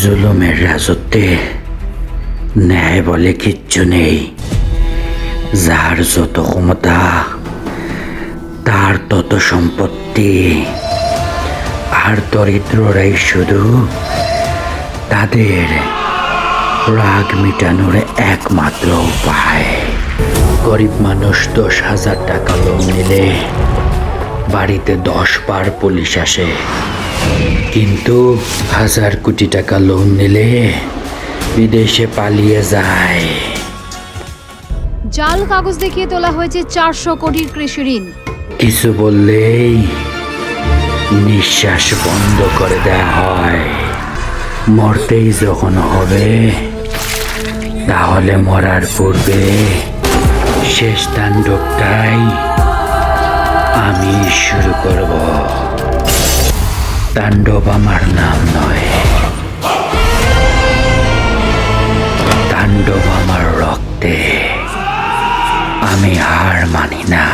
জুলুমের রাজত্বে ন্যায় বলে কিচ্ছু নেই। যার যত ক্ষমতা তার তত সম্পত্তি। আর দরিদ্ররাই শুধু তাদের রাগ মেটানোর একমাত্র উপায়। গরিব মানুষ দশ হাজার টাকা লোন নিলে বাড়িতে দশ বার পুলিশ আসে। কিন্তু হাজার কোটি টাকা লোন নিলে বিদেশে পালিয়ে যায়। জাল কাগজ দেখিয়ে তোলা হয়েছে চারশো কোটির কৃষি ঋণ। কিছু বললেই নিঃশ্বাস বন্ধ করে দেয়া হয়। মরতেই যখন হবে তাহলে মরার পূর্বে শেষ তাণ্ডবটাই আমি শুরু করব। তাণ্ডব আমার নাম নয়। তাণ্ডব আমার রক্তে আমি হার মানি না।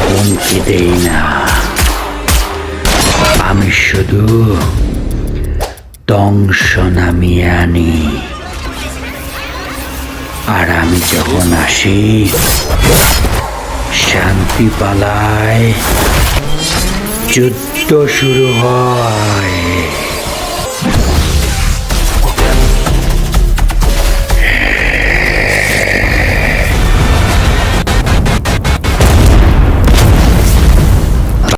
হুমকি দেই না। আমি শুধু দংশ নামিয়ে আনি। আর আমি যখন আসি শান্তি পালায় যুদ্ধ শুরু হয়।